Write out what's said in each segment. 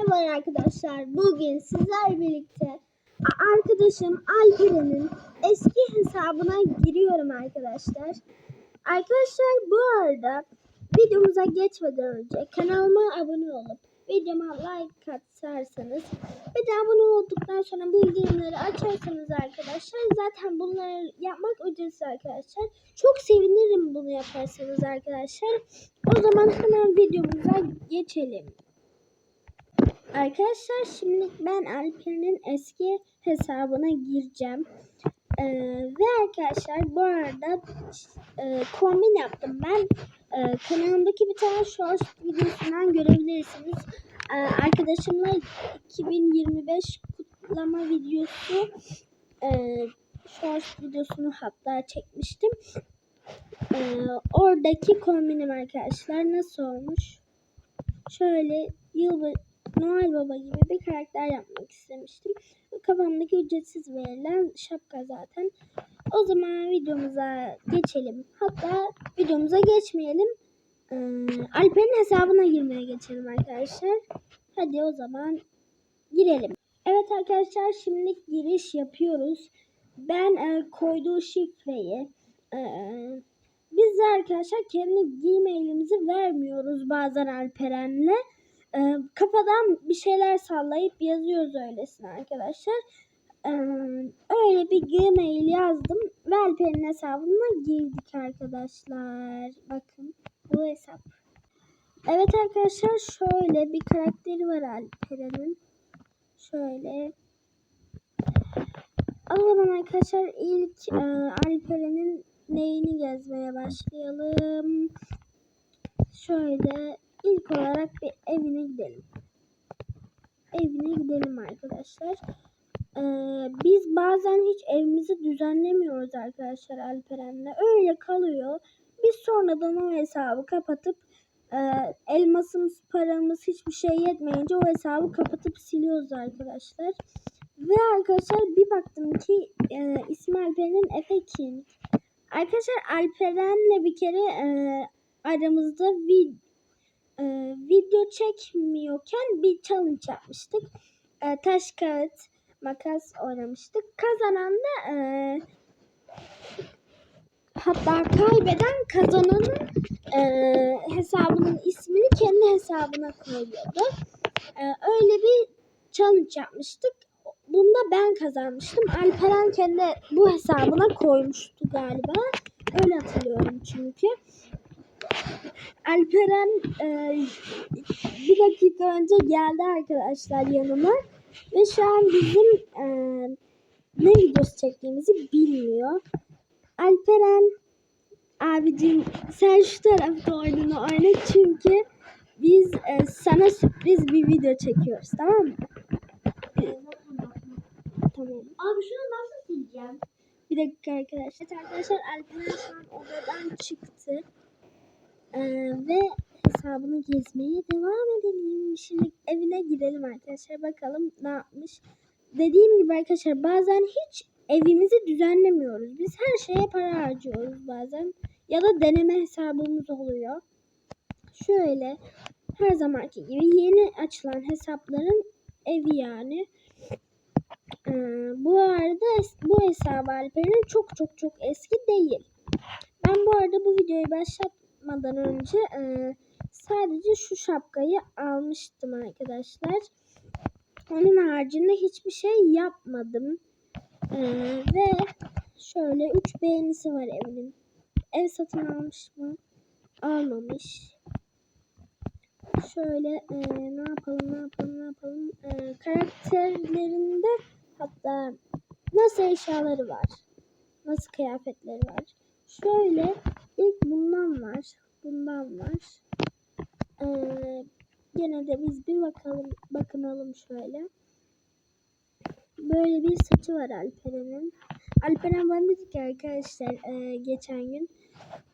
Merhaba arkadaşlar. Bugün sizler birlikte arkadaşım Alperen'in eski hesabına giriyorum arkadaşlar. Arkadaşlar bu arada videomuza geçmeden önce kanalıma abone olup videoma like atarsanız ve de abone olduktan sonra bildirimleri açarsanız arkadaşlar zaten bunları yapmak ücretsiz arkadaşlar. Çok sevinirim bunu yaparsanız arkadaşlar. O zaman hemen videomuza geçelim. Arkadaşlar şimdi ben Alper'in eski hesabına gireceğim. Ee, ve arkadaşlar bu arada e, kombin yaptım ben. E, kanalımdaki bir tane short videosundan görebilirsiniz. E, arkadaşımla 2025 kutlama videosu e, short videosunu hatta çekmiştim. E, oradaki kombinim arkadaşlar nasıl olmuş? Şöyle yıl Noel Baba gibi bir karakter yapmak istemiştim. Kafamdaki ücretsiz verilen şapka zaten. O zaman videomuza geçelim. Hatta videomuza geçmeyelim. Ee, Alper'in hesabına girmeye geçelim arkadaşlar. Hadi o zaman girelim. Evet arkadaşlar şimdi giriş yapıyoruz. Ben e, koyduğu şifreyi e, biz de arkadaşlar kendi gmailimizi vermiyoruz bazen Alperen'le. Ee, kafadan bir şeyler sallayıp yazıyoruz öylesine arkadaşlar. Ee, öyle bir gmail yazdım ve Alper'in hesabına girdik arkadaşlar. Bakın bu hesap. Evet arkadaşlar şöyle bir karakteri var Alperen'in. Şöyle. O zaman arkadaşlar ilk e, Alperen'in neyini gezmeye başlayalım. Şöyle ilk olarak bir evine gidelim. Evine gidelim arkadaşlar. Ee, biz bazen hiç evimizi düzenlemiyoruz arkadaşlar Alperen'le. Öyle kalıyor. Biz sonradan o hesabı kapatıp e, elmasımız, paramız hiçbir şey yetmeyince o hesabı kapatıp siliyoruz arkadaşlar. Ve arkadaşlar bir baktım ki e, ismi Alperen'in Efe King. Arkadaşlar Alperen'le bir kere e, aramızda vid e, video çekmiyorken bir challenge yapmıştık. E, taş kağıt makas oynamıştık. Kazanan da e, hatta kaybeden kazananın e, hesabının ismini kendi hesabına koyuyordu. E, öyle bir challenge yapmıştık. Bunda ben kazanmıştım. Alperen kendi bu hesabına koymuştu galiba. Öyle hatırlıyorum çünkü. Alperen e, bir dakika önce geldi arkadaşlar yanıma ve şu an bizim e, ne videosu çektiğimizi bilmiyor. Alperen abicim sen şu tarafta oyununu oyna çünkü biz e, sana sürpriz bir video çekiyoruz tamam mı? Tamam. Abi şunu nasıl sileceğim? Bir dakika arkadaşlar. Evet arkadaşlar Alperen şu an odadan çıktı. Ee, ve hesabını gezmeye devam edelim. Şimdi evine gidelim arkadaşlar. Bakalım ne yapmış. Dediğim gibi arkadaşlar bazen hiç evimizi düzenlemiyoruz. Biz her şeye para harcıyoruz bazen. Ya da deneme hesabımız oluyor. Şöyle her zamanki gibi yeni açılan hesapların evi yani. Ee, bu arada bu hesabı Alper'in çok çok çok eski değil. Ben bu arada bu videoyu başlatmadan önce e, sadece şu şapkayı almıştım arkadaşlar. Onun haricinde hiçbir şey yapmadım. Ee, ve şöyle 3 beğenisi var evinin. Ev satın almış mı? Almamış. Şöyle e, ne yapalım ne yapalım ne yapalım. E, karakterlerinde hatta nasıl eşyaları var. Nasıl kıyafetleri var. Şöyle ilk bundan var. Bundan var. Ee, gene de biz bir bakalım bakınalım şöyle. Böyle bir saçı var Alperen'in. Alperen bana dedi ki arkadaşlar e, geçen gün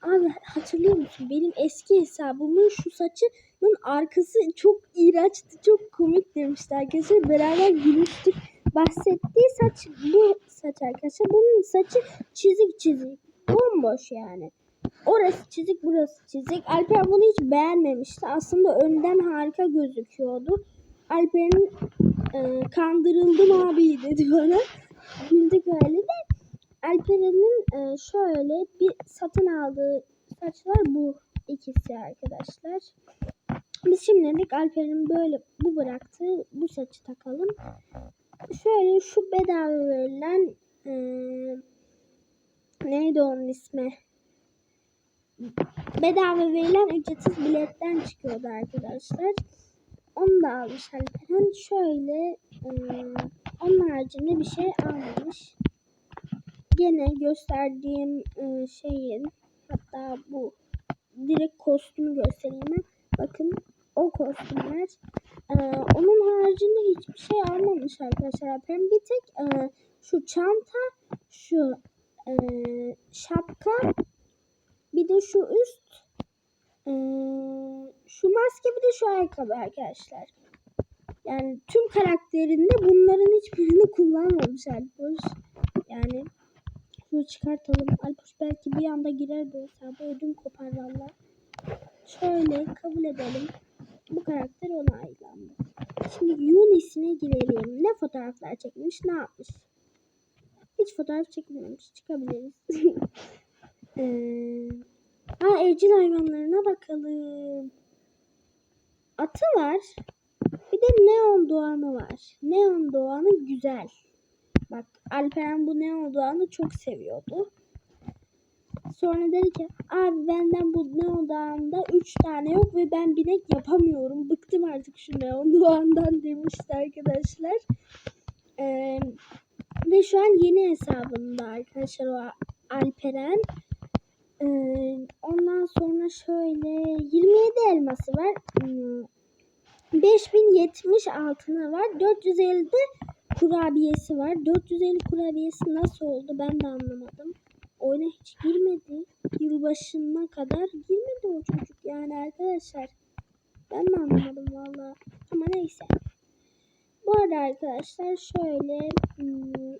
Abi hatırlıyor musun? Benim eski hesabımın şu saçının arkası çok iğrençti, çok komik demişti arkadaşlar. Beraber gülüştük. Bahsettiği saç bu saç arkadaşlar. Bunun saçı çizik çizik. Bomboş yani. Orası çizik, burası çizik. Alper bunu hiç beğenmemişti. Aslında önden harika gözüküyordu. Alper'in e, kandırıldım abi dedi bana. Güldük öyle de. Alper'in e, şöyle bir satın aldığı saçlar bu ikisi arkadaşlar. Biz şimdilik Alper'in böyle bu bıraktığı bu saçı takalım. Şöyle şu bedava verilen e, neydi onun ismi? Bedava verilen ücretsiz biletten çıkıyordu arkadaşlar. Onu da almış Alperen. Şöyle e, onun haricinde bir şey almamış. Gene gösterdiğim e, şeyin hatta bu direkt kostümü göstereyim ben. Bakın o kostümler. E, onun haricinde hiçbir şey almamış arkadaşlar. Alperen bir tek e, şu çanta, şu e, şapka, bir de şu üst, şu maske bir de şu ayakkabı arkadaşlar. Yani tüm karakterinde bunların hiçbirini kullanmamış Alpoş. Yani şunu çıkartalım. Alpoş belki bir anda girer bu hesaba. Ödüm kopar valla. Şöyle kabul edelim. Bu karakter onaylandı. Şimdi Yunis'ine girelim. Ne fotoğraflar çekmiş, ne yapmış? Hiç fotoğraf çekilmemiş. Çıkabiliriz. ee, ha, evcil hayvanlarına bakalım. Atı var. Bir de neon doğanı var. Neon doğanı güzel. Bak Alperen bu neon doğanı çok seviyordu. Sonra dedi ki abi benden bu neon doğanda 3 tane yok ve ben binek yapamıyorum. Bıktım artık şu neon doğandan demişti arkadaşlar. Ee, ve şu an yeni hesabında arkadaşlar o Alperen. Ee, ondan sonra şöyle 27 elması var. Hmm, 5070 altını var. 450'de kurabiyesi var. 450 kurabiyesi nasıl oldu ben de anlamadım. Oyuna hiç girmedi. Yılbaşına kadar girmedi o çocuk yani arkadaşlar. Ben de anlamadım valla. Ama neyse. Bu arada arkadaşlar şöyle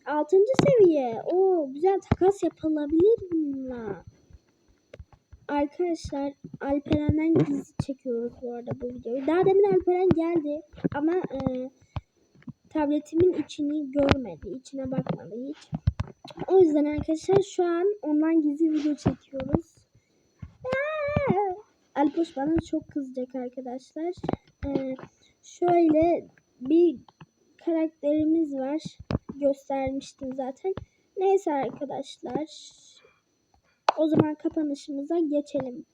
6. seviye. O güzel takas yapılabilir bununla. Arkadaşlar Alperen'den gizli çekiyoruz bu arada bu videoyu. Daha demin Alperen geldi ama e, tabletimin içini görmedi. içine bakmadı hiç. O yüzden arkadaşlar şu an ondan gizli video çekiyoruz. Alpoş bana çok kızacak arkadaşlar. E, şöyle bir karakterimiz var. Göstermiştim zaten. Neyse arkadaşlar. O zaman kapanışımıza geçelim.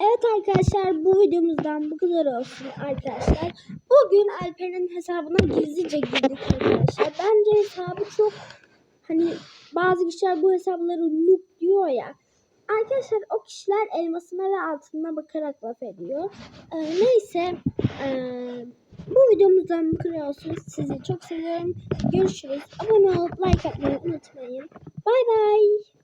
Evet arkadaşlar bu videomuzdan bu kadar olsun arkadaşlar. Bugün Alper'in hesabına gizlice girdik arkadaşlar. Bence hesabı çok hani bazı kişiler bu hesapları noob diyor ya. Arkadaşlar o kişiler elmasına ve altınına bakarak laf ediyor. Ee, neyse ee, bu videomuzdan bu kadar olsun. Sizi çok seviyorum. Görüşürüz. Abone olup like atmayı unutmayın. Bay bay.